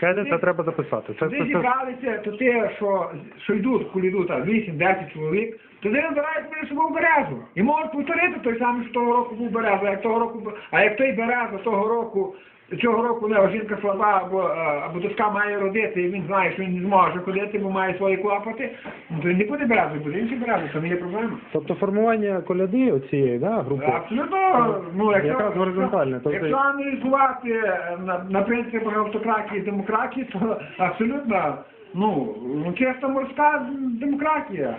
Чекайте, це треба записати. Це, Туди це, зібралися, то те, що, що йдуть, коли йдуть там 8-10 чоловік, туди набирають мене собою березу. І можуть повторити той самий, що того року був береза, а як того року, бу- а як той береза того року, цього року не, жінка слаба або, або дочка має родити, і він знає, що він не зможе ходити, бо має свої клопоти, ну, то він не буде березою, буде інший березою, це не є проблема. тобто формування коляди оцієї да, групи. Абсолютно, ну, якщо, Якраз горизонтальне, то якщо аналізувати е, на, на принципах автократії і демократії, то абсолютно, ну, ну, чисто морська демократія.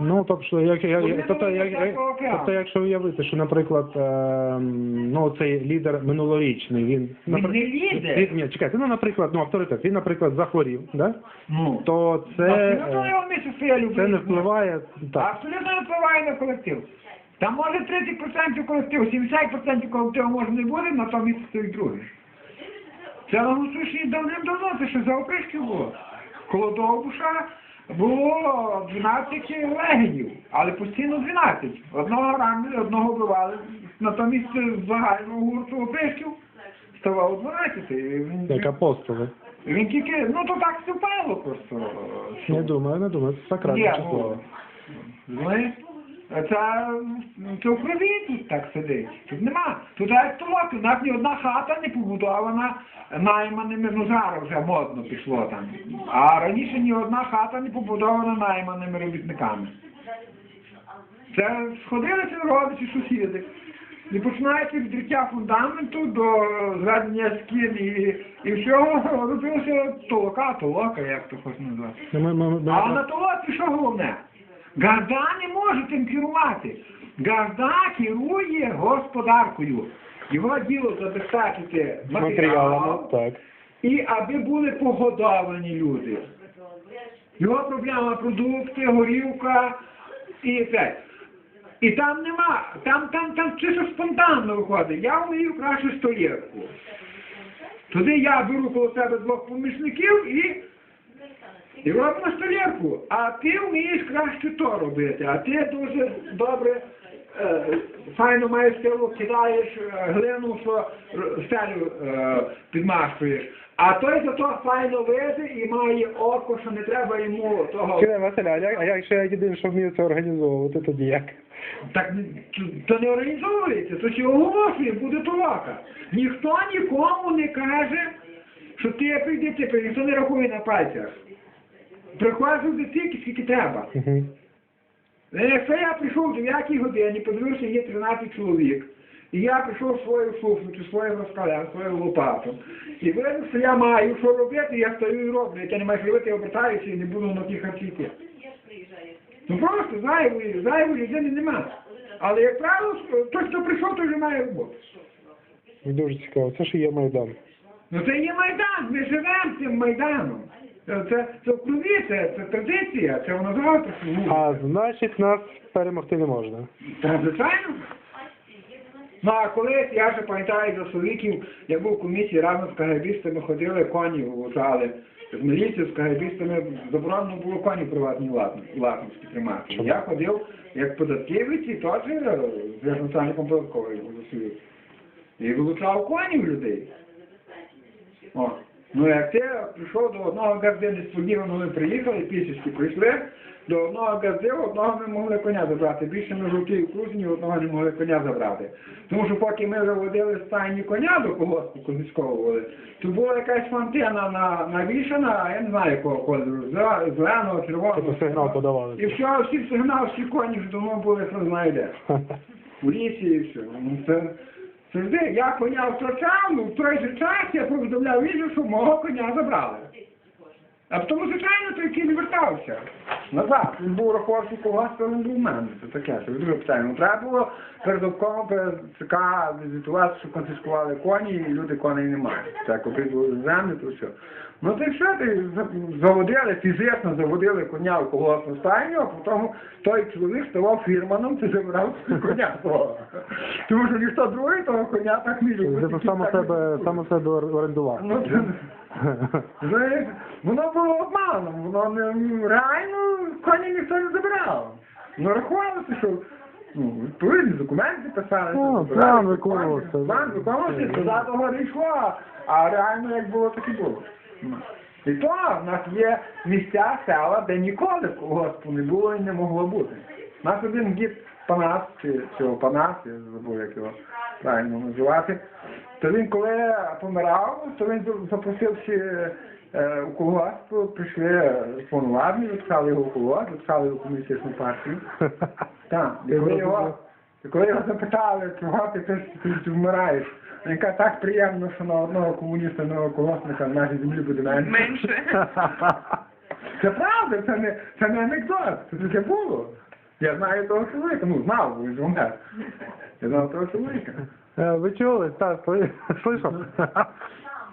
Ну, тобто, як, як, тобто, як, як, тобто, якщо уявити, що, наприклад, ем, ну, цей лідер минулорічний, він... Він не лідер. Ні, чекайте, ну, наприклад, ну, авторитет, він, наприклад, захворів, да? Ну, то це, абсолютно е, його я люблю. це не впливає, так. Абсолютно не впливає на колектив. Там може 30% колективу, 70% колективу може не буде, натомість стоїть другий. Це на Гусуші давним-давно, це ще за опришки було. Коло Довбуша було 12 легенів, але постійно 12. Одного ранили, одного вбивали, натомість з загального гурту опишків ставало 12. І Він, Як апостоли. він тільки, ну то так співпало просто. Не думаю, не думаю, це ні, сакральне число. ну, знаєш, це, це в крові тут так сидить. Тут нема. Тут як у нас ні одна хата не побудована найманими, ну зараз вже модно пішло там. А раніше ні одна хата не побудована найманими робітниками. Це сходилися родичі сусіди. І починаючи від відкриття фундаменту до зведення скін і, і всього робилося толока, толока, як то хоч назвати. Ну, А на толоці що головне? Газда не може тим керувати. Газда керує господаркою. Його діло забезпечити матеріалом так. і аби були погодовані люди. Його проблема продукти, горілка і це. І там нема, там, там, там чисто спонтанно виходить. Я вмію краще столірку. Туди я беру коло себе двох помічників і, і робимо столірку. А ти вмієш краще то робити, а ти дуже добре е, файно маєш силу, кидаєш е, глину, що стелю е, підмашуєш. А той зато файно вийде і має око, що не треба йому того. Чекай, Василя, а як, а якщо я єдине, що вмію це організовувати, тоді як? Так то- то не організовується, то чи оголошує, буде толока. Ніхто нікому не каже, що ти прийди, ти прийди, ніхто не рахує на пальцях. Приходить стільки, скільки треба. Угу. Якщо я прийшов в 9 годині, подивився, є 13 чоловік, і я прийшов свою шуфлю, чи своїм розкалем, свою лопату, і видав, що я маю що робити, я стою і роблю. Як я не маю що робити, я обертаюся і не буду на ті харчі. Ну просто зайвої, зайвої людини нема. Але як правило, той, хто прийшов, той вже має роботу. Дуже цікаво. Це ж є Майдан. Ну це є Майдан, ми живемо цим Майданом. Це, це, в крові, це, це традиція, це воно завтра. А значить, нас перемогти не можна. Та, звичайно. Ну а колись, я ще пам'ятаю за совіків, я був в комісії разом з кагабістами, ходили коні вважали. З міліцією, з кагабістами заборонено було коні приватні власності тримати. Чому? Я ходив як податківець і теж е, з начальником податкової голосую. І вилучав конів людей. О. Ну як ти прийшов до одного газди, несподівано ми приїхали, пісічки прийшли, до одного газди, одного ми могли коня забрати. Більше ми жовті в крузні, одного не могли коня забрати. Тому що поки ми виводили стайні коня до колгоспу конфісковували, то була якась фантина на, навішана, а я не знаю якого кольору, зеленого, червоного. Тобто сигнал подавали. І все, всі сигнал, всі коні вже давно були, хто знає де у лісі і все. Ну, це, завжди, я коня втрачав, ну, в той же час я повідомляв візу, що мого коня забрали. А тому, звичайно, той кінь вертався. Назад. Він був рахувався когось, то він був в мене. Це таке, це друге питання. Ну, треба було перед обкомом, перед ЦК візитувати, що конфіскували коні, і люди коней не мають. Так, обидву землю, то все. Ну ти що ти заводили, фізично заводили коня в колгоспну стайню, а потім той чоловік ставав фірманом, ти забрав коня свого. Тому що ніхто другий того коня так не любить. Це саме себе, саме себе орендував. Ну, це- воно було обманом, воно не реально коні ніхто не забирав. Ну рахувалося, що ну, відповідні документи писали. Ну, план виконувався. План виконувався, туди того не йшло. а реально як було, так і було. Ну. І то в нас є місця, села, де ніколи колгоспу не було і не могло бути. У нас один дід Панас, чи цього Панас, я забув, як його правильно називати, то він коли помирав, то він запросив всі е, у колгосп, прийшли повноважні, записали його у колгосп, записали його в комуністичну партію. Так, і коли його, і коли його запитали, чого ти, ти, ти, ти вмираєш, він каже, так приємно, що на одного комуніста, одного колгоспника в нашій землі буде менше. Менше. Це правда, це не, це не анекдот, це таке було. Я знаю того чоловіка, ну знав, він ж умер. Я знав того чоловіка. Е, Ви чули? Так, слышав?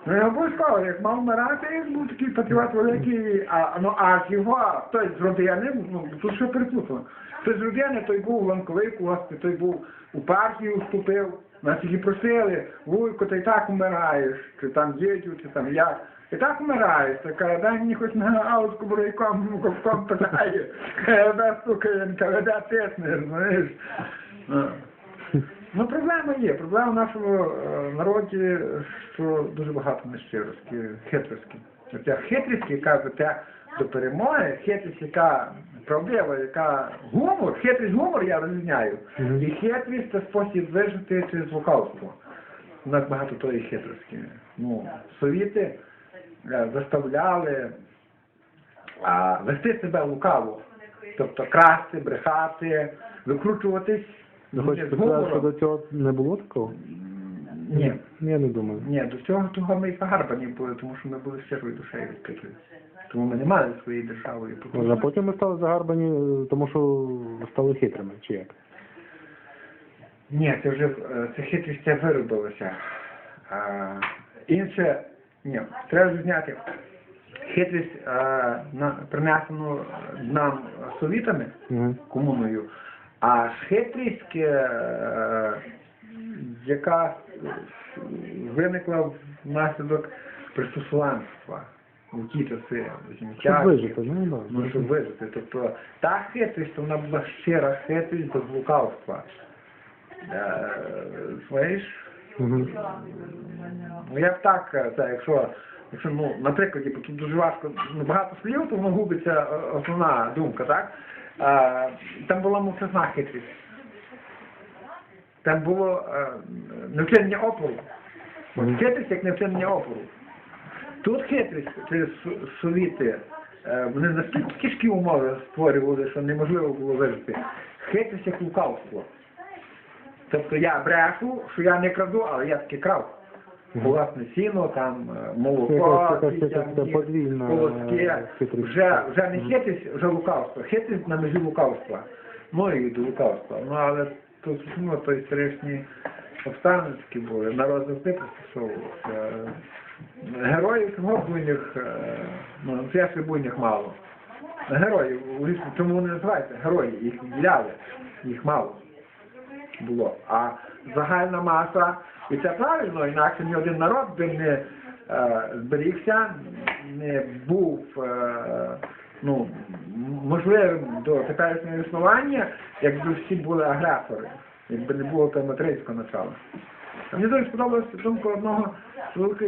Ну я обов'язково, як мав вмирати, він був такий патріот великий, а, ну, а його, той з родини, ну, тут що перепутано. Той з родини, той був в ланковику, господи, той був у партію вступив, нас тільки просили, вуйко, ти так вмираєш, чи там дідю, чи там як. І так вмираєш, то каже, дай мені хоч на аутку бурейком, ковком питає, каже, де сукаєнка, веде тисне, розумієш. Ну, проблема є. Проблема в нашому е, народі, що дуже багато нещирості, хитрості. Ця хитрість, яка веде до перемоги, хитрість, яка правдива, яка гумор, хитрість гумор я розрізняю. Мгм. І хитрість це спосіб вижити через лукавство. У нас багато тої хитрості. Ну, совіти е, заставляли а, вести себе лукаво. Тобто красти, брехати, викручуватись. Ви хочете сказати, що до цього не було такого? Ні. Я не думаю. Ні, до цього того ми і загарбані були, тому що ми були щирою душею відкритою. Тому ми не мали своєї держави. а потім ми стали загарбані, е, тому що стали хитрими, чи як? Ні, це вже е, це хитрість це виробилося. А, інше, ні, треба зняти. Хитрість е, на, принесену нам совітами, Угу. комуною, а хитрість, е, яка виникла внаслідок пристосуванства у ті часи, Щоб вижити, ну. Ну, щоб вижити. Тобто та хитрість, вона була щира хитрість без лукавства. Е, Знаєш, Мгм. ну як так, е, це, якщо, якщо ну, наприклад, тут дуже важко, ну, багато слів, то воно губиться основна думка, так? Там була мовчазна хитрість. Там було е, невчинення опору. Хитрість як невчинення опору. Тут хитрість через совіти. е, Вони настільки кишкі умови створювали, що неможливо було вижити. Хитрість як лукавство. Тобто я брешу, що я не краду, але я таки крав. Власне сіно, там е, молоко, колоски. е. Вже, вже не хитрість, вже лукавство. Хитрість на межі лукавства. Ну і до лукавства. Ну але тут ну, то історичні обставини такі були. Народ завжди пристосовувався. Героїв чого буйних, е, ну, зв'язки буйних мало. Героїв, у лісі, чому вони називаються? Герої, їх діляли, їх мало було. А загальна маса, і це правильно, інакше ні один народ би не е, зберігся, не був е, ну, можливим до теперішнього існування, якби всі були агресори, якби не було материнського начала. Мені дуже сподобалася думка одного чоловіка,